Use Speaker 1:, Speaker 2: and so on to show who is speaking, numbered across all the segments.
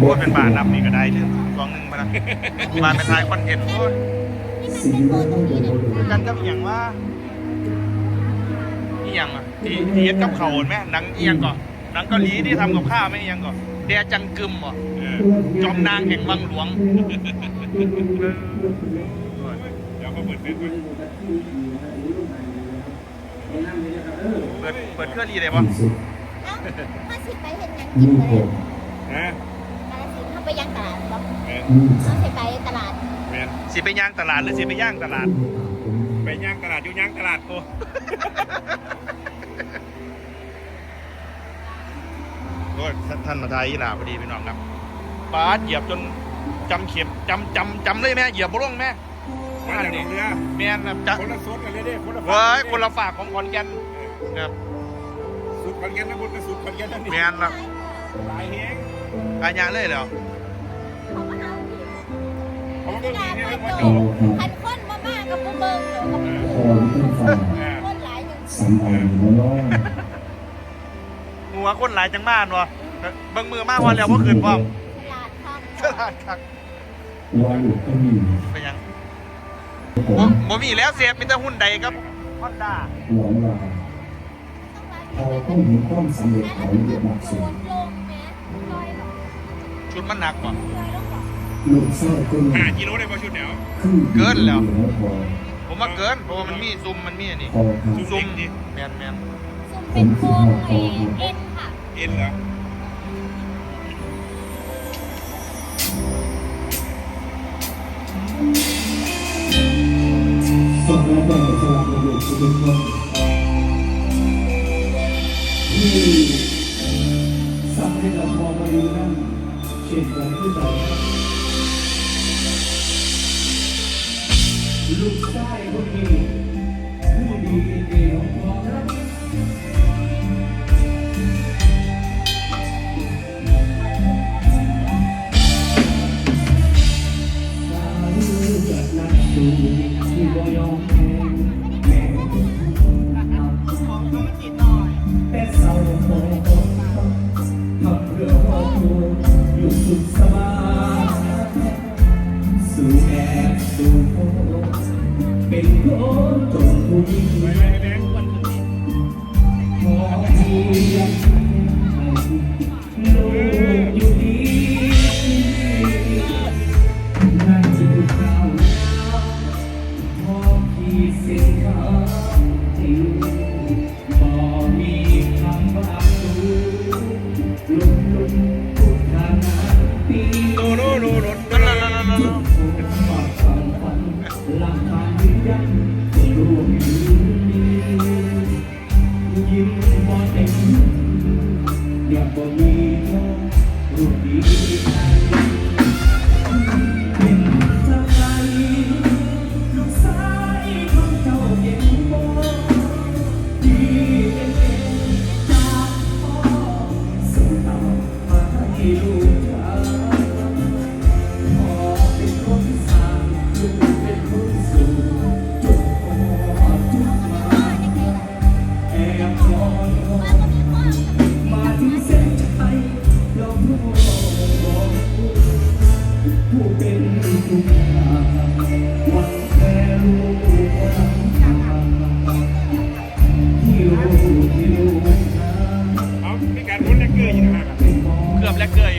Speaker 1: พูดเป็นบาทนับนี่ก็ได้ถึงสองหนึ่งมาละบาทเป็นทายคอนเทนต์โอ้ย
Speaker 2: นี่มันเป็นโบตรงนี้เนี่ย
Speaker 1: กันกับอหย่างว่าอีหยังอะที่ที่เฮ็ดกับเขาวเห็นไหมหนังอีหยังก่อนหนังเกาหลีที่ทำกับข้าวไหมอีหยังก่อนเดียจังกึมบ่จอมนางแห่งวังหลวง
Speaker 3: เดี๋ยวก็เปิดเฟซบุ๊ก
Speaker 1: เปิดเปิดเครื่องรีเลยปะ
Speaker 2: เอ้าถ้าสิไปเห็นยังกิ
Speaker 4: ยี่
Speaker 2: น
Speaker 4: สิบ
Speaker 2: เล
Speaker 4: ห
Speaker 2: ย
Speaker 4: ก
Speaker 3: นะ
Speaker 2: ไปยังตลาดบ่
Speaker 3: แมน
Speaker 4: ยี่สิบ
Speaker 2: เขาสิไปตลาด
Speaker 3: แมน
Speaker 1: สิไปย่างตลาดหรือสิไปย่างตลาด
Speaker 3: ไปย่างตลาดอยู่ย่างตลาดโอ้
Speaker 1: โอ้ยท่านมาไทยอีหลาพอดีพี่น้องครับบาสเหยียบจนจำเข็มจำจำจำเลยแม่เหยียบบ่ลงแม่
Speaker 3: มาจากเรือ
Speaker 1: แม่นครับจะ
Speaker 3: คนละโซนกันเลยเด้คนละ
Speaker 1: เว้ยคนละฝากของขอนแก่นครับ
Speaker 3: สุดขอนแก่นนะบุญกับสุดขอนแก่นนั่นนี่
Speaker 1: แม่นครับ
Speaker 3: หลายแฮง
Speaker 1: อาญาเลยเหรอ
Speaker 3: ก็
Speaker 2: ที่
Speaker 3: มี
Speaker 2: ดา
Speaker 3: เนี่ย
Speaker 2: ไป
Speaker 3: ว่า
Speaker 2: โด
Speaker 3: เจ้าน
Speaker 2: พันคนมามากับผู้เบิ่งเดี๋ยวกับ
Speaker 4: คอที่ต้องฟัง
Speaker 2: คนหลายหนึ่ง
Speaker 4: สัมผัสหัวร้อน
Speaker 1: หัวคนหลายจังบ้านวะเบิ่งมือมากพอแล้วว่าคืนพร้อม
Speaker 2: ตลาดทำ
Speaker 1: ตลาดคัก
Speaker 4: วายุก็มี
Speaker 1: ไปยัง
Speaker 4: ผ
Speaker 1: บ่
Speaker 4: ม
Speaker 1: บ่มีแล้วเสียมีแต่หุ้นใดครับฮอนด้า
Speaker 4: หวังว่าพอต้องเห็นความสำเร็จของเด็กนัก
Speaker 2: โด
Speaker 4: สูง
Speaker 2: นลงแม่ลอยหรอ
Speaker 1: ชุดมันหนักกว่า
Speaker 2: ลอยลงหรอ
Speaker 4: ลูกไส้ก็มี
Speaker 3: ห้ากิโลได้ป่ะชุดเดียว
Speaker 4: ขึ้น
Speaker 1: เกินแล้ว
Speaker 4: พอ
Speaker 1: ผมว่าเกินเพราะว่ามันมีซุมมันมีอันนี้
Speaker 4: พอครับ
Speaker 1: ซุมแมนแมน
Speaker 2: ซุ่มเป็นโครงเอเอ็นค่ะ
Speaker 3: เอ็นเหรอ
Speaker 4: ฟังแล้วแต่สลับระบบจะเป็นคนที่สั่งให้เรามองมาดูนั่นเช่นกันที่ต่อ ลูกชายคนนี้ผู้ดีเดียวของเรา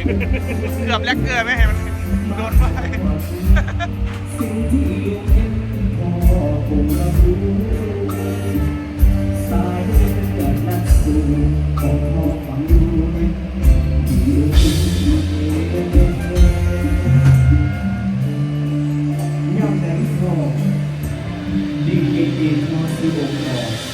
Speaker 4: กเกือบแลกเกอร์ไม่ให้มัน
Speaker 1: โดนไป
Speaker 4: สิ่งที่เห็นพอคงรับรู้สายเลือดนักสู้ของพ่อฝังอยู่ย่ำแหลมทองดีเอ็นเอ็นอนที่อกคอย่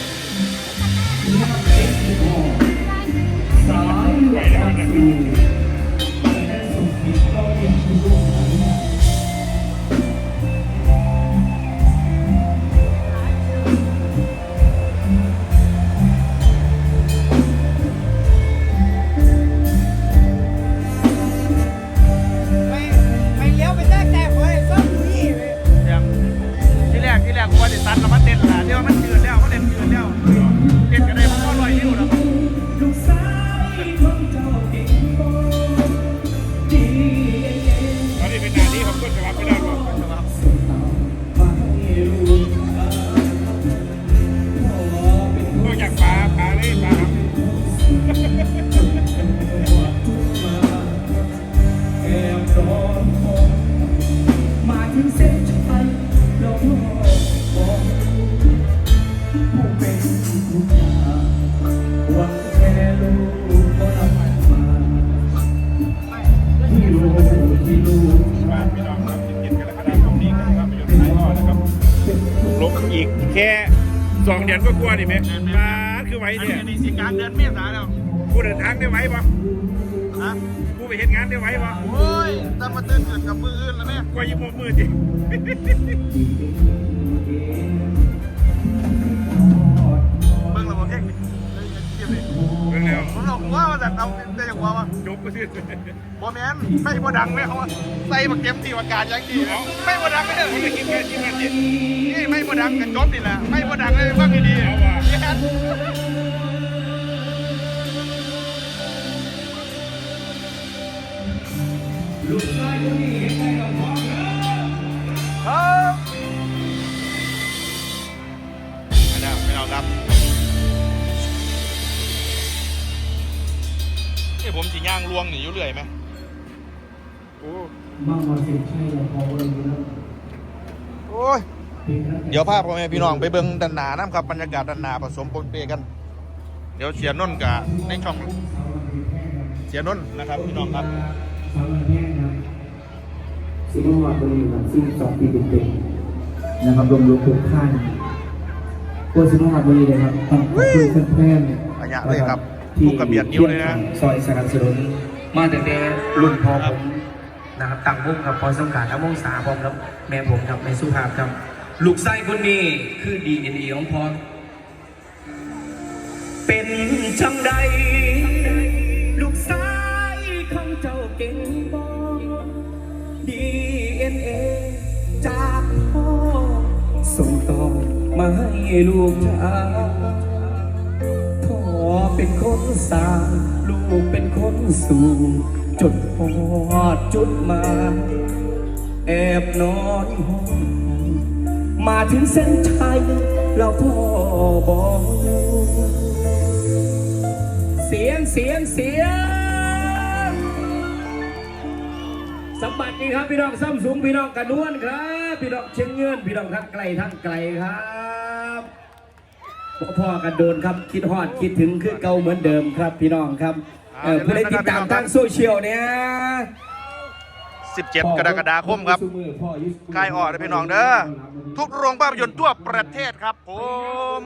Speaker 4: กูว่าเด็ดตัน
Speaker 2: เรา
Speaker 4: มาเต้น
Speaker 3: ละเดี๋ย
Speaker 4: วมันเดือดแล้วมั
Speaker 3: นเด็ดเดือดแล้ว อีกแค่สองเดือนก็กลัวดิแม่ปลาคือไหว
Speaker 1: อัน
Speaker 3: เนี่ย
Speaker 1: นี้สิการเดือนเมษาแล้ว
Speaker 3: ผู้เดินทางได้ไหวปะ
Speaker 1: นะ
Speaker 3: ผู้ไปเห็นงานได้ไหวปะ
Speaker 1: โอ้ยถ้ามาตื่นเกิดกับมืออื่นแล้วแม่
Speaker 3: กว่ายิบมือจิ ว่า
Speaker 1: ว่า
Speaker 3: จบก็สิ้น
Speaker 1: บอแมนไม่บ่ดังไหมเขาว่าใส่มาเก็บที่อากาศยังดีนะไม่บ่ดังไม่ได้
Speaker 3: ไม่คิดแค่คิดแค่จิต
Speaker 1: นี่ไม่บ่ดังกันจบนี่แหละไม่บ่ดังเลยว่าไม่ดี
Speaker 3: เอาว่ะ
Speaker 1: แค่
Speaker 4: ลูกชายคนนี้เห็นใจกับพ่อเนอะ
Speaker 1: ครับอันนั้นไม่เอาครับ ผมสิย่างลวงหนีอยู่เรื่อยไหม
Speaker 3: โอ้
Speaker 4: มากมาเสียงใช่กับพ่อวันนี้นะ
Speaker 1: โอ้ยเดี๋ยวพาพ่อแม่พี่น้องไปเบิ่งดันหนาน้ำครับบรรยากาศดันหนาผสมปนเปกัน เดี๋ยวเสียนนท์กับในช่อง เสียนนท์นะครับพี่น้องครับ
Speaker 4: สาวแห้งนะซิมวาบรีครับซึ่งสองปีเต็มๆนะครับรวมรวมทุกท่านตัวซิมวาบรีเลยครับต้องขอบคุณเพื่อนๆ
Speaker 1: อันยะเลยครับ ทุกกระเบียดนิ้วเลยนะ
Speaker 4: ซอยสนับสนุนมาตั้งแต่รุ่นพ่อผมนะครับตั้งวงกับพอสงกรารและวงสาพร้อมครับแม่ผมครับแม่สุภาพครับ ลูกไส้คนนี้คือ DNA ของพ่อเป็นจังใด ลูกชายของเจ้าเก่งบอ DNA จากพ่อส่งต่อมาให้ลูกชายพ่อ เป็นคนสร้างลูกเป็นคนสู่จนพอดจุดมา แอบนอนห้องมาถึงเส้นชัยเราพ่อบอกเสียงเสียงเสียงสมบัตดีครับพี่น้องซ้ำสูงพี่น้องกระนวนครับ พี่น้องเชียงเงินพี่น้องทั้งไกลทั้งไกลครับ พ่อพ่อกันโดนครับคิดฮอดคิดถึงคือเก่าเหมือนเดิมครับพี่น้องครับเออผู้ใดติดตามทางโซเชียลเนี่ย
Speaker 1: 17 กรกฎาคมครับค่ายออดนะพี่น้องเด้อทุกโรงภาพยนตร์ทั่วประเทศครับผม